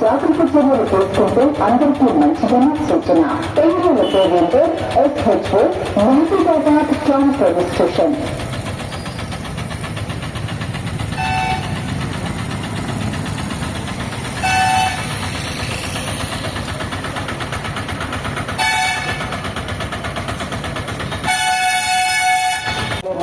జాగ్రత్త చర్యలు తీసుకుంటే అందరికీ మంచిదని సూచన ఎన్నికల పేరుంటే SHO Mahabubabad town police station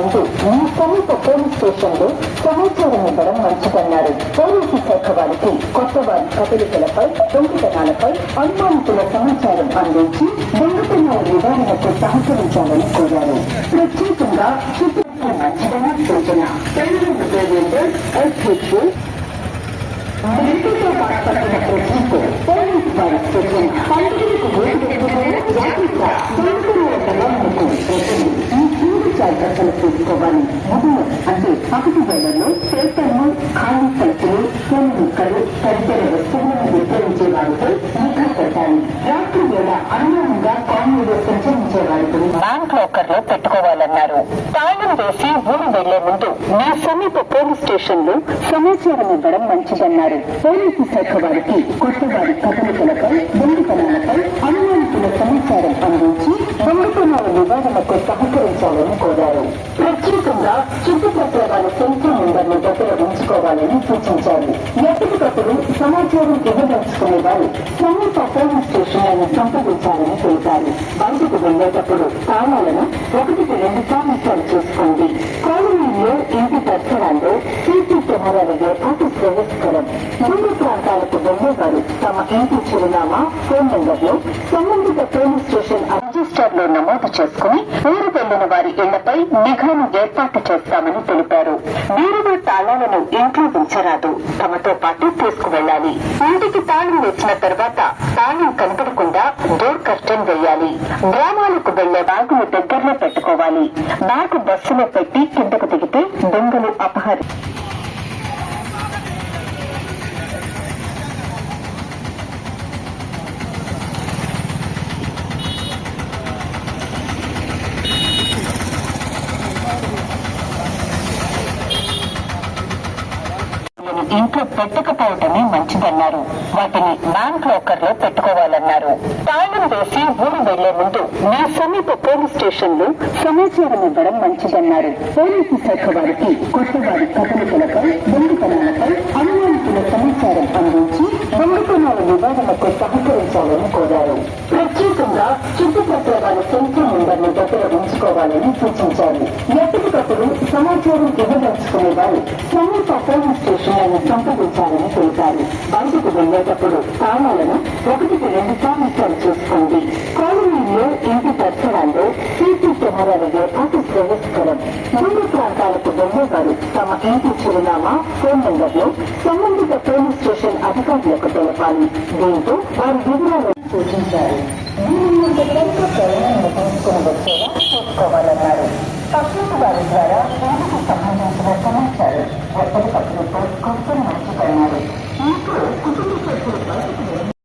ముందు ఈ సమీప పోలీస్ స్టేషన్లో సమాచారం ఇవ్వడం మంచిదన్నారు పోలీసు శాఖ వారికి కొత్త వారి కదలికలపై దొంగతనాలపై అనుమానితుల సమాచారం అందించి దొంగతనాల నివారణకు సహకరించాలని కోరారు. ప్రత్యేకంగా చుట్టుపక్కల మంచిదని సూచన. తెలుగు పేరు ఎస్హెచ్ఓ. జాగ్రత్తలు తీసుకోవాలి ఉదయం అంటే పగటి వేళల్లో పేపర్లు ఖాళీ సంచులు పెన్ ముక్కలు తదితర వస్తువులను విక్రయించే వారిపై నిఘా పెట్టాలి రాత్రి వేళ అనుమానంగా కాలనీలో సంచరించే వారిపై బ్యాంక్ లాకర్లో పెట్టుకోవాలన్నారు. తాళం వేసి ఊరు వెళ్ళే ముందు మీ సమీప పోలీస్ స్టేషన్లో సమాచారం ఇవ్వడం మంచిదన్నారు. పోలీసు శాఖ వారికి కొత్త వారి కదలికలపై దొంగతనాలపై అనుమానితుల సమాచారం అందించి దొంగతనాల నివారణకు సహకరించాలని కోరారు ప్రత్యేకంగా చుట్టుపక్కల వారి సెల్ నెంబర్ను దగ్గర ఉంచుకోవాలని సూచించారు ఎప్పటికప్పుడు సమాచారం ఇవ్వదలుచుకునే వారు సమీప పోలీస్ స్టేషన్లను సంప్రదించాలని తెలిపారు. బయటకు వెళ్ళేటప్పుడు స్థానాలను ఒకటికి రెండు సార్లు సరి చేసుకోండి. కాలనీలో ఇంటి పరిసరాల్లో సీసీ కెమెరాల ఏర్పాటు శ్రేయస్కరం దూర ప్రాంతాలకు వెళ్ళేవారు తమ ఇంటి చిరునామా ఫోన్ నెంబర్లు సంబంధిత పోలీస్ స్టేషన్ రిజిస్టర్లో నమోదు చేసుకుని ఊరు వారి ఇళ్ళపై నిఘాను ఏర్పాటు చేస్తామని తెలిపారు. వీరుగా తాళాలను ఇంట్లో ఉంచరాదు. తమతో పాటు తీసుకువెళ్ళాలి ఇంటికి తాళం వేసిన తర్వాత తాళం కనపడకుండా డోర్ కర్టెన్ వేయాలి గ్రామాలకు వెళ్ళే బాగును దగ్గరలో పెట్టుకోవాలి. బ్యాగు బస్సులో పెట్టి కిందకు దిగితే దొంగలు అపహరి ఇంట్లో పెట్టకపోవటమే మంచిదన్నారు. వాటిని బ్యాంక్ లాకర్లో పెట్టుకోవాలన్నారు. తాళం వేసి ఊరు వెళ్ళే ముందు మీ సమీప పోలీస్ స్టేషన్లో సమాచారం ఇవ్వడం మంచిదన్నారు. పోలీసు శాఖ వారికి కొత్త వారి కదలికలపై దొంగతనాలపై అనుమానితుల సమాచారం అందించి దొంగతనాల నివారణకు సహకరించాలని కోరారు. ప్రత్యేకంగా చుట్టుపక్కల వారి సెల్ఫోన్ నెంబర్ను దగ్గర ఉంచుకోవాలని సూచించారు. ఎప్పటికప్పుడు సమాచారం ఇవ్వదలుచుకునే వారు సమీప పోలీస్ వాళ్ళని సంప్రదించాలని తెలిపారు బయటకు వెళ్ళేటప్పుడు స్థానాలను ఒకటికి రెండు సార్లు సరిచూసుకోండి కాలనీలో ఇంటి దర్శనాల్లో సీసీ కెమెరాల ఏర్పాటు ప్రవేశించడం దూర ప్రాంతాలకు వెళ్ళేవారు తమ ఇంటి చిరునామా ఫోన్ నెంబర్ను సంబంధిత పోలీస్ స్టేషన్ అధికారులకు తెలపాలి. దీంతో వారి వివరాలను సూచించారు. దీనిలో ప్రయాణం ముగించుకుని వచ్చేలా చూసుకోవాలన్నారు పక్కన వారి ద్వారా